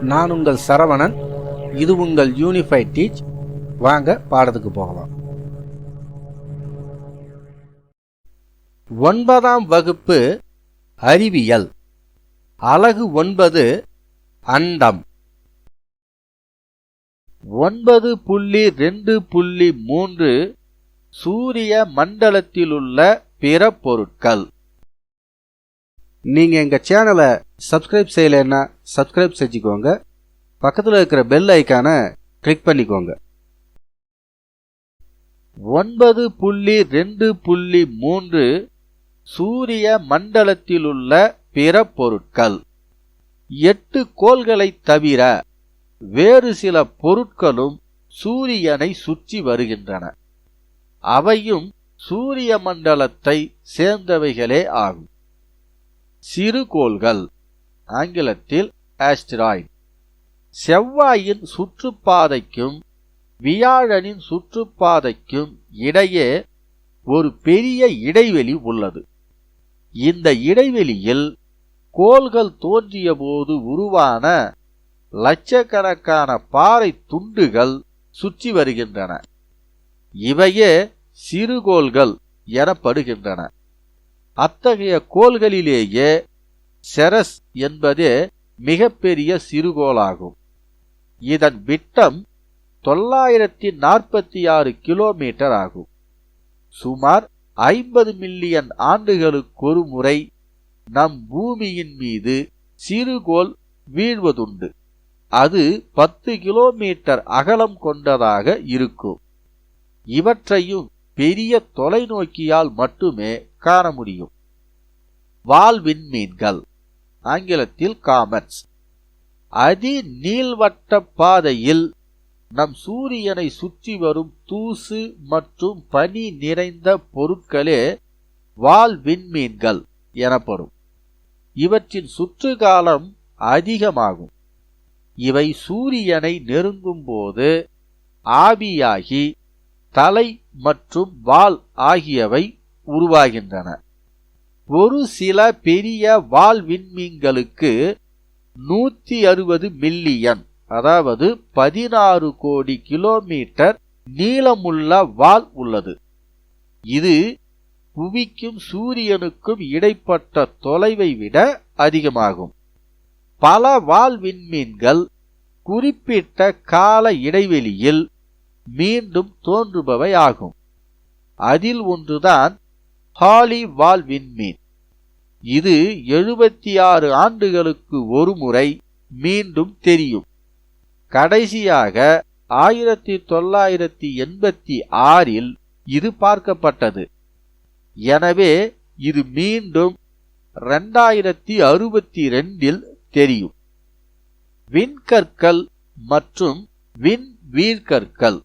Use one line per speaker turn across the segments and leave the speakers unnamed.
நான் உங்கள் சரவணன். இது உங்கள் யூனிஃபைட் டீச் வாங்க பாடத்துக்கு போகலாம். ஒன்பதாம் வகுப்பு அறிவியல். அலகு ஒன்பது அண்டம். ஒன்பது புள்ளி ரெண்டு புள்ளி மூன்று சூரிய மண்டலத்திலுள்ள பிற பொருட்கள். நீங்கள் எங்கள் சேனலை சப்ஸ்கிரைப் செய்யலைன்னா சப்ஸ்கிரைப் செஞ்சுக்கோங்க. பக்கத்தில் இருக்கிற பெல் ஐக்கானை கிளிக் பண்ணிக்கோங்க. ஒன்பது புள்ளி ரெண்டு புள்ளி மூன்று சூரிய மண்டலத்திலுள்ள பிற பொருட்கள். எட்டு கோள்களை தவிர வேறு சில பொருட்களும் சூரியனை சுற்றி வருகின்றன. அவையும் சூரிய மண்டலத்தை சேர்ந்தவைகளே ஆகும். சிறுகோள்கள் ஆங்கிலத்தில் ஆஸ்டிராய்ட் செவ்வாயின் சுற்றுப்பாதைக்கும் வியாழனின் சுற்றுப்பாதைக்கும் இடையே ஒரு பெரிய இடைவெளி உள்ளது. இந்த இடைவெளியில் கோள்கள் தோன்றியபோது உருவான லட்சக்கணக்கான பாறை துண்டுகள் சுற்றி வருகின்றன. இவையே சிறுகோள்கள் எனப்படுகின்றன. அத்தகைய கோள்களிலேயே செரஸ் என்பதே மிகப்பெரிய சிறுகோளாகும். இதன் விட்டம் தொள்ளாயிரத்தி நாற்பத்தி ஆறு கிலோமீட்டர் ஆகும். சுமார் ஐம்பது மில்லியன் ஆண்டுகளுக்கொரு முறை நம் பூமியின் மீது சிறுகோள் வீழ்வதுண்டு. அது பத்து கிலோமீட்டர் அகலம் கொண்டதாக இருக்கும். இவற்றையும் பெரிய தொலைநோக்கியால் மட்டுமே காண முடியும். வால் விண்மீன்கள் ஆங்கிலத்தில் காமெட்ஸ் அதி நீள்வட்ட பாதையில் நம் சூரியனை சுற்றி வரும் தூசு மற்றும் பனி நிறைந்த பொருட்களே வால் விண்மீன்கள் எனப்படும். இவற்றின் சுற்றுகாலம் அதிகமாகும். இவை சூரியனை நெருங்கும் போது ஆவியாகி தலை மற்றும் வால் ஆகியவை உருவாகின்றன. ஒரு சில பெரிய வால் விண்மீன்களுக்கு நூற்றி அறுபது மில்லியன் அதாவது பதினாறு கோடி கிலோமீட்டர் நீளமுள்ள வால் உள்ளது. இது புவிக்கும் சூரியனுக்கும் இடைப்பட்ட தொலைவை விட அதிகமாகும். பல வால் விண்மீன்கள் குறிப்பிட்ட கால இடைவெளியில் மீண்டும் தோன்றுபவை ஆகும். அதில் ஒன்றுதான் ஹாலி வால் விண்மீன் இது எழுபத்தி ஆறு ஆண்டுகளுக்கு ஒரு முறை மீண்டும் தெரியும். கடைசியாக ஆயிரத்தி தொள்ளாயிரத்தி எண்பத்தி ஆறில் இது பார்க்கப்பட்டது. எனவே இது மீண்டும் ரெண்டாயிரத்தி அறுபத்தி ரெண்டில் தெரியும். விண்கற்கள் மற்றும் விண் வீழ்கற்கள்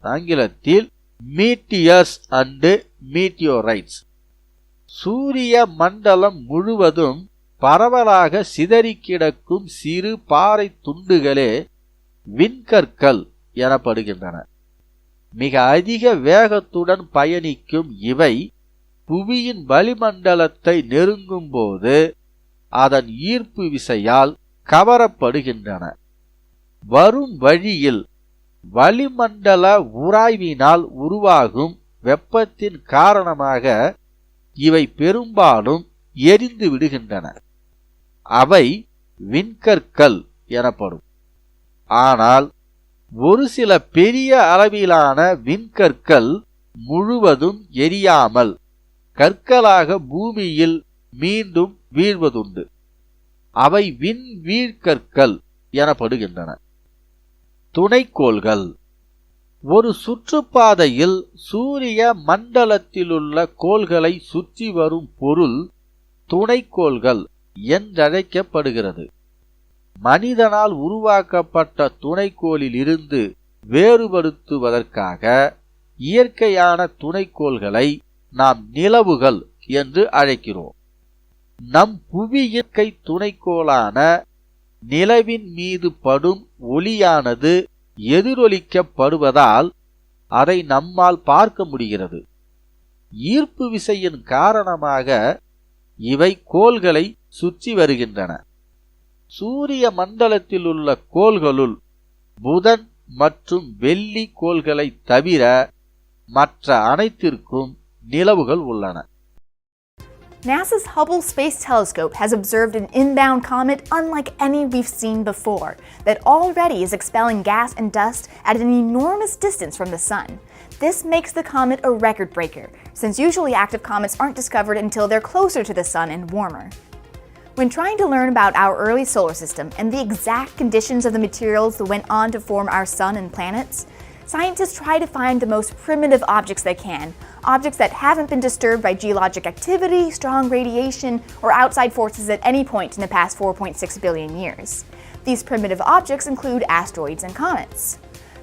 ஆங்கிலத்தில் மீட்டியர்ஸ் அண்டு மீட்டியோரைட்ஸ். சூரிய மண்டலம் முழுவதும் பரவலாக சிதறி கிடக்கும் சிறு பாறை துண்டுகளே விண்கற்கள் எனப்படுகின்றன. மிக அதிக வேகத்துடன் பயணிக்கும் இவை புவியின் வளிமண்டலத்தை நெருங்கும் போது அதன் ஈர்ப்பு விசையால் கவரப்படுகின்றன. வரும் வழியில் வளிமண்டல உராய்வினால் உருவாகும் வெப்பத்தின் காரணமாக இவை பெரும்பாலும் எரிந்து விடுகின்றன. அவை விண்கற்கள் எனப்படும். ஆனால் ஒரு சில பெரிய அளவிலான விண்கற்கள் முழுவதும் எரியாமல் கற்களாக பூமியில் மீண்டும் வீழ்வதுண்டு. அவை விண் வீழ்கற்கள் எனப்படுகின்றன. துணைக்கோள்கள். ஒரு சுற்றுப்பாதையில் சூரிய மண்டலத்திலுள்ள கோள்களை சுற்றி வரும் பொருள் துணைக்கோள்கள் என்றழைக்கப்படுகிறது. மனிதனால் உருவாக்கப்பட்ட துணைக்கோளில் இருந்து வேறுபடுத்துவதற்காக இயற்கையான துணைக்கோள்களை நாம் நிலவுகள் என்று அழைக்கிறோம். நம் புவி இயற்கை துணைக்கோளான நிலவின் மீது படும் ஒளியானது எதிரொலிக்கப்படுவதால் அதை நம்மால் பார்க்க முடிகிறது. ஈர்ப்பு விசையின் காரணமாக இவை கோள்களை சுற்றி வருகின்றன. சூரிய மண்டலத்தில் உள்ள கோள்களுள் புதன் மற்றும் வெள்ளி கோள்களை தவிர மற்ற அனைத்திற்கும் நிலவுகள் உள்ளன.
NASA's Hubble Space Telescope has observed an inbound comet unlike any we've seen before, that already is expelling gas and dust at an enormous distance from the Sun. This makes the comet a record breaker, since usually active comets aren't discovered until they're closer to the Sun and warmer. When trying to learn about our early solar system and the exact conditions of the materials that went on to form our Sun and planets, scientists try to find the most primitive objects they can, objects that haven't been disturbed by geologic activity, strong radiation, or outside forces at any point in the past 4.6 billion years. These primitive objects include asteroids and comets.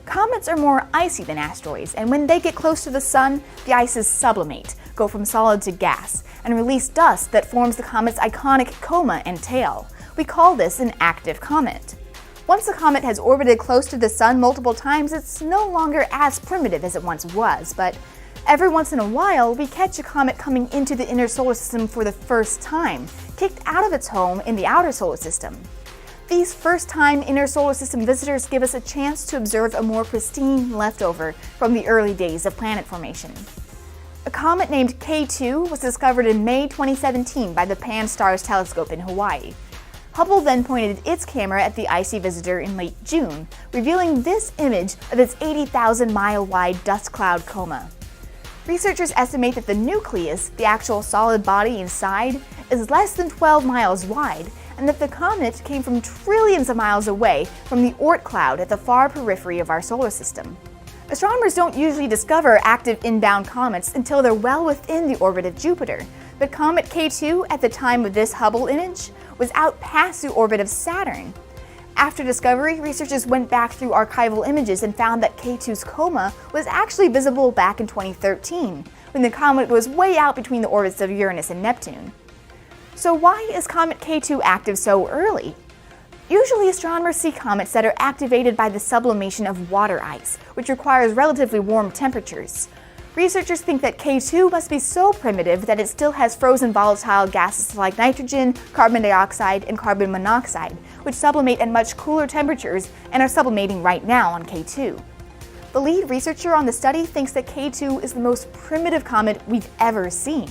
Comets are more icy than asteroids, and when they get close to the sun, the ices sublimate, go from solid to gas, and release dust that forms the comet's iconic coma and tail. We call this an active comet. Once the comet has orbited close to the sun multiple times, it's no longer as primitive as it once was, but every once in a while, we catch a comet coming into the inner solar system for the first time, kicked out of its home in the outer solar system. These first time inner solar system visitors give us a chance to observe a more pristine leftover from the early days of planet formation. A comet named K2 was discovered in May 2017 by the Pan-STARRS telescope in Hawaii. Hubble then pointed its camera at the icy visitor in late June, revealing this image of its 80,000 mile wide dust cloud coma. Researchers estimate that the nucleus, the actual solid body inside, is less than 12 miles wide, and that the comet came from trillions of miles away from the Oort cloud at the far periphery of our solar system. Astronomers don't usually discover active inbound comets until they're well within the orbit of Jupiter, but Comet K2, at the time of this Hubble image, was out past the orbit of Saturn. After discovery, researchers went back through archival images and found that K2's coma was actually visible back in 2013, when the comet was way out between the orbits of Uranus and Neptune. So, why is Comet K2 active so early? Usually, astronomers see comets that are activated by the sublimation of water ice, which requires relatively warm temperatures. Researchers think that K2 must be so primitive that it still has frozen volatile gases like nitrogen, carbon dioxide, and carbon monoxide, which sublimate at much cooler temperatures and are sublimating right now on K2. The lead researcher on the study thinks that K2 is the most primitive comet we've ever seen.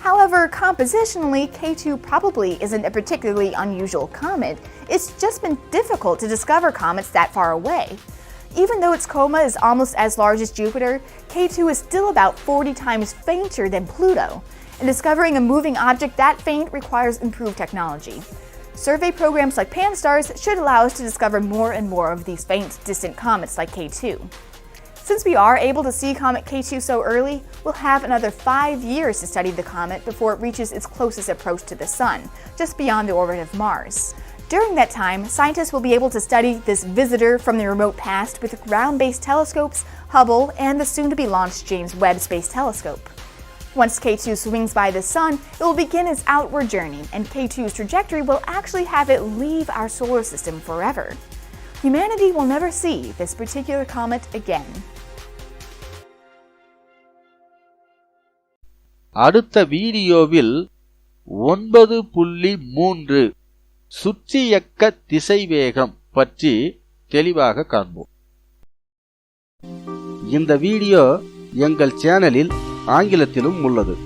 However, compositionally, K2 probably isn't a particularly unusual comet. It's just been difficult to discover comets that far away. Even though its coma is almost as large as Jupiter, K2 is still about 40 times fainter than Pluto, and discovering a moving object that faint requires improved technology. Survey programs like Pan-STARRS should allow us to discover more and more of these faint, distant comets like K2. Since we are able to see Comet K2 so early, we'll have another five years to study the comet before it reaches its closest approach to the Sun, just beyond the orbit of Mars. During that time, scientists will be able to study this visitor from the remote past with ground based telescopes, Hubble, and the soon to be launched James Webb Space Telescope. Once K2 swings by the Sun, it will begin its outward journey, and K2's trajectory will actually have it leave our solar system forever. Humanity will never see this particular comet again.
அடுத்த வீடியோவில் ஒன்பது புள்ளி மூன்று சுற்றியக்க திசைவேகம் பற்றி தெளிவாக காண்போம். இந்த வீடியோ எங்கள் சேனலில் ஆங்கிலத்திலும் உள்ளது.